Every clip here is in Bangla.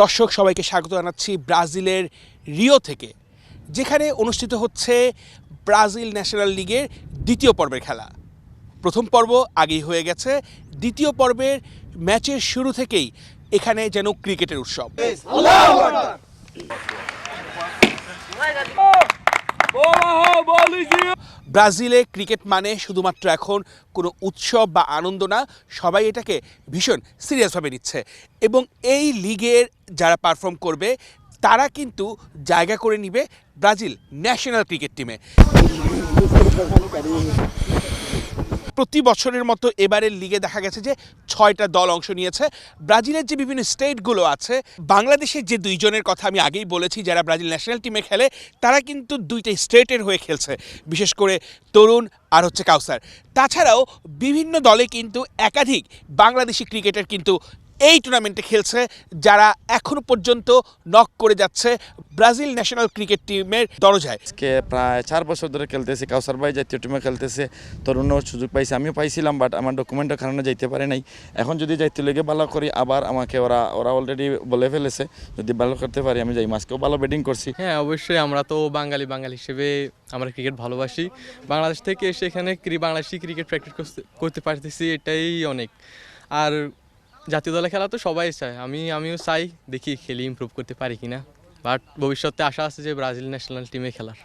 দর্শক, সবাইকে স্বাগত জানাচ্ছি ব্রাজিলের রিও থেকে, যেখানে অনুষ্ঠিত হচ্ছে ব্রাজিল ন্যাশনাল লিগের দ্বিতীয় পর্বের খেলা। প্রথম পর্ব আগেই হয়ে গেছে, দ্বিতীয় পর্বের ম্যাচের শুরু থেকেই এখানে যেন ক্রিকেটের উৎসব। ব্রাজিলে ক্রিকেট মানে শুধুমাত্র এখন কোনো উৎসব বা আনন্দ না, সবাই এটাকে ভীষণ সিরিয়াসভাবে নিচ্ছে। এবং এই লিগের যারা পারফর্ম করবে, তারা কিন্তু জায়গা করে নিবে ব্রাজিল ন্যাশনাল ক্রিকেট টিমে। প্রতি বছরের মতো এবারের লিগে দেখা গেছে যে ছয়টা দল অংশ নিয়েছে। ব্রাজিলের যে বিভিন্ন স্টেটগুলো আছে, বাংলাদেশের যে দুইজনের কথা আমি আগেই বলেছি, যারা ব্রাজিল ন্যাশনাল টিমে খেলে, তারা কিন্তু দুইটা স্টেটের হয়ে খেলছে। বিশেষ করে তরুণ আর হচ্ছে কাউসার। তাছাড়াও বিভিন্ন দলে কিন্তু একাধিক বাংলাদেশি ক্রিকেটার কিন্তু এই টুর্নামেন্টে খেলছে যারা এখনও পর্যন্ত নক করে যাচ্ছে ব্রাজিল ন্যাশনাল ক্রিকেট টিমের দরজায়। আজকে প্রায় চার বছর ধরে খেলতেছি কাউসার ভাই জাতীয় টিমে খেলতেছে। তরুণও সুযোগ পাইছে আমিও পাইছিলাম বাট আমার ডকুমেন্টের কারণে যাইতে পারে নাই। এখন যদি যাইতে লেগে ভালো করি আবার আমাকে ওরা ওরা অলরেডি বলে ফেলেছে যদি ভালো করতে পারি আমি যাই। মাসকেও ভালো ব্যাটিং করছি। হ্যাঁ অবশ্যই আমরা তো বাঙালি বাঙালি হিসেবে আমরা ক্রিকেট ভালোবাসি। বাংলাদেশ থেকে এসে এখানে ক্রি- বাংলাদেশি ক্রিকেট প্র্যাকটিস করতে পারতেছি এটাই অনেক। আর জাতীয় দলে খেলা তো সবাই চায়। আমি, আমিও চাই, দেখি খেলি ইমপ্রুভ করতে পারি কিনা। বাট ভবিষ্যতে আশা আছে যে ব্রাজিল ন্যাশনাল টিমে খেলার।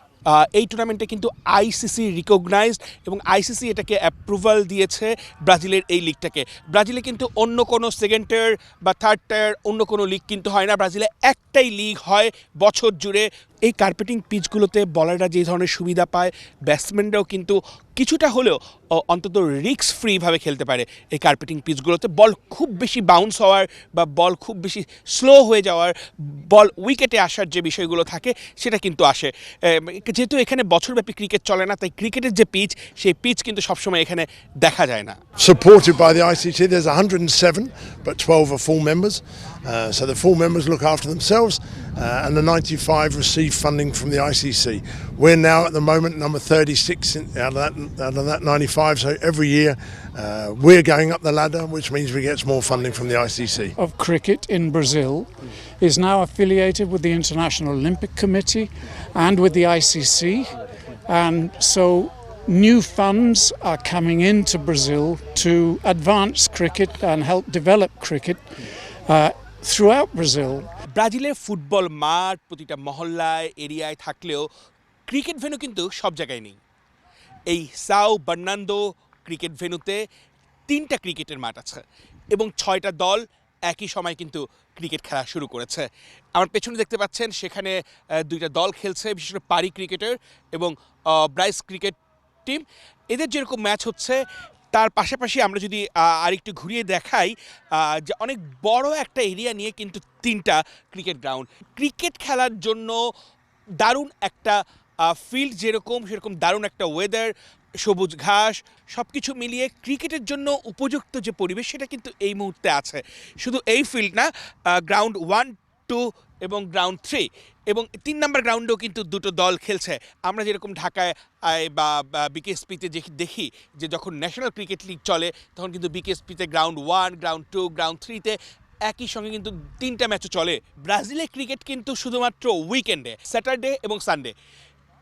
এই টুর্নামেন্টে কিন্তু আইসিসি রিকগনাইজড এবং আইসিসি এটাকে অ্যাপ্রুভাল দিয়েছে ব্রাজিলের এই লিগটাকে ব্রাজিলে কিন্তু অন্য কোনো সেকেন্ড টায়ার বা থার্ড টায়ার অন্য কোনো লিগ কিন্তু হয় না। ব্রাজিলে একটাই লিগ হয় বছর জুড়ে এই কার্পেটিং পিচগুলোতে বলাররা যে ধরনের সুবিধা পায় ব্যাটসম্যানরাও কিন্তু কিছুটা হলেও অন্তত রিক্স ফ্রিভাবে খেলতে পারে এই কার্পেটিং পিচগুলোতে বল খুব বেশি বাউন্স হওয়ার বা বল খুব বেশি স্লো হয়ে যাওয়ার বল উইকেটে আসার যে বিষয়গুলো থাকে সেটা কিন্তু আসে যেহেতু এখানে বছরব্যাপী ক্রিকেট চলে না তাই ক্রিকেটের যে পিচ সেই পিচ কিন্তু সবসময় এখানে দেখা যায় না supported by the ICT. There's 107, but 12 are full members. Uh, so the full members look after themselves, uh, and the 95 receive funding from the ICC. We're now at the moment number 36 in, out of that out of that 95. So every year uh, we're going up the ladder, which means we get more funding from the ICC. of cricket in Brazil is now affiliated with the International Olympic Committee and with the ICC. And so new funds are coming into Brazil to advance cricket and help develop cricket uh, throughout Brazil. ব্রাজিলের ফুটবল মাঠ, প্রতিটা মহল্লায়, এরিয়ায় থাকলেও ক্রিকেট ভেন্যু কিন্তু সব জায়গায় নেই। এই সাও বার্নান্দো ক্রিকেট ভেন্যুতে তিনটা ক্রিকেটের মাঠ আছে এবং ছয়টা দল একই সময় কিন্তু ক্রিকেট খেলা শুরু করেছে। আমার পেছনে দেখতে পাচ্ছেন, সেখানে দুইটা দল খেলছে, বিশেষ করে পারি ক্রিকেটার এবং ব্রাইস ক্রিকেট টিম। এদের যেরকম ম্যাচ হচ্ছে তার পাশাপাশি আমরা যদি আরেকটু ঘুরিয়ে দেখাই যে অনেক বড় একটা এরিয়া নিয়ে কিন্তু তিনটা ক্রিকেট গ্রাউন্ড ক্রিকেট খেলার জন্য দারুণ একটা ফিল্ড যেরকম, সেরকম দারুণ একটা ওয়েদার সবুজ ঘাস সব কিছু মিলিয়ে ক্রিকেটের জন্য উপযুক্ত যে পরিবেশ সেটা কিন্তু এই মুহূর্তে আছে। শুধু এই ফিল্ড না গ্রাউন্ড ওয়ান টু এবং গ্রাউন্ড থ্রি এবং তিন নম্বর গ্রাউন্ডেও কিন্তু দুটো দল খেলছে। আমরা যেরকম ঢাকায় বা বিকেএসপিতে দেখি যে যখন ন্যাশনাল ক্রিকেট লিগ চলে, তখন কিন্তু বিকেএসপিতে ground one ground two ground থ্রিতে একই সঙ্গে কিন্তু তিনটা ম্যাচও চলে। ব্রাজিলে ক্রিকেট কিন্তু শুধুমাত্র উইকেন্ডে স্যাটারডে এবং সানডে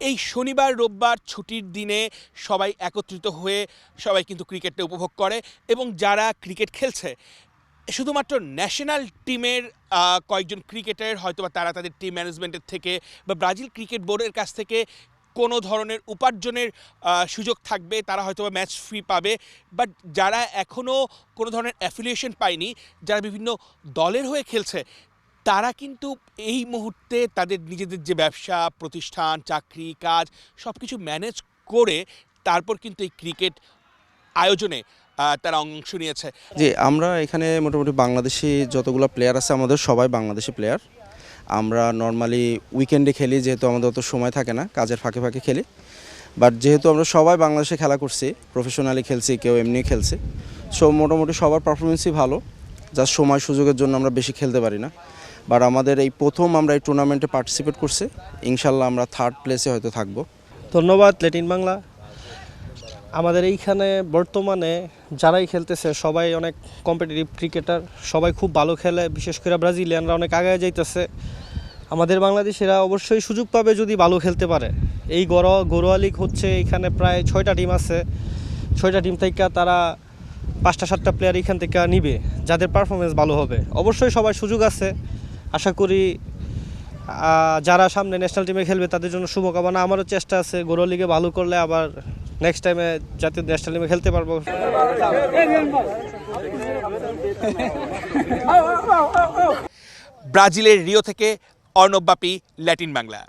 এই শনিবার, রোববার ছুটির দিনে সবাই একত্রিত হয়ে সবাই কিন্তু ক্রিকেটটা উপভোগ করে এবং যারা ক্রিকেট খেলছে শুধুমাত্র ন্যাশনাল টিমের কয়েকজন ক্রিকেটার হয়তোবা তারা তাদের টিম ম্যানেজমেন্টের থেকে বা ব্রাজিল ক্রিকেট বোর্ডের কাছ থেকে কোনো ধরনের উপার্জনের সুযোগ থাকবে, তারা হয়তোবা ম্যাচ ফি পাবে। বাট যারা এখনও কোনো ধরনের অ্যাফিলিয়েশন পায়নি, যারা বিভিন্ন দলের হয়ে খেলছে, তারা কিন্তু এই মুহূর্তে তাদের নিজেদের যে ব্যবসা, প্রতিষ্ঠান, চাকরি, কাজ সব কিছু ম্যানেজ করে তারপর কিন্তু এই ক্রিকেট আয়োজনে তারা অংশ নিয়েছে। জি আমরা এখানে মোটামুটি বাংলাদেশি যতগুলো প্লেয়ার আছে আমাদের সবাই বাংলাদেশি প্লেয়ার আমরা নর্মালি উইকেন্ডে খেলি যেহেতু আমাদের অত সময় থাকে না কাজের ফাঁকে ফাঁকে খেলি। বাট যেহেতু আমরা সবাই বাংলাদেশে খেলা করছি প্রফেশনালি খেলছি কেউ এমনি খেলছে। সো মোটামুটি সবার পারফরমেন্সই ভালো জাস্ট সময় সুযোগের জন্য আমরা বেশি খেলতে পারি না। বাট আমাদের এই প্রথম আমরা এই টুর্নামেন্টে পার্টিসিপেট করছি ইনশাল্লাহ আমরা থার্ড প্লেসে হয়তো থাকব। ধন্যবাদ লেটিন বাংলা। আমাদের এইখানে বর্তমানে যারাই খেলতেছে, সবাই অনেক কম্পিটিটিভ ক্রিকেটার সবাই খুব ভালো খেলে, বিশেষ করে ব্রাজিলিয়ানরা অনেক আগায় যাইতেছে। আমাদের বাংলাদেশিরা অবশ্যই সুযোগ পাবে যদি ভালো খেলতে পারে। এই গড় গড়োয়া লিগ হচ্ছে, এখানে প্রায় ছয়টা টিম আছে। ছয়টা টিম থেকে তারা পাঁচটা, সাতটা প্লেয়ার এখান থেকে নিবে, যাদের পারফরমেন্স ভালো হবে। অবশ্যই সবার সুযোগ আছে। আশা করি যারা সামনে ন্যাশনাল টিমে খেলবে, তাদের জন্য শুভকামনা। আমারও চেষ্টা আছে গড়োয়া লিগে ভালো করলে আবার নেক্সট টাইমে জাতীয় ন্যাশনাল টিমে খেলতে পারব। ব্রাজিলের রিও থেকে অর্ণব ব্যাপী ল্যাটিন বাংলা।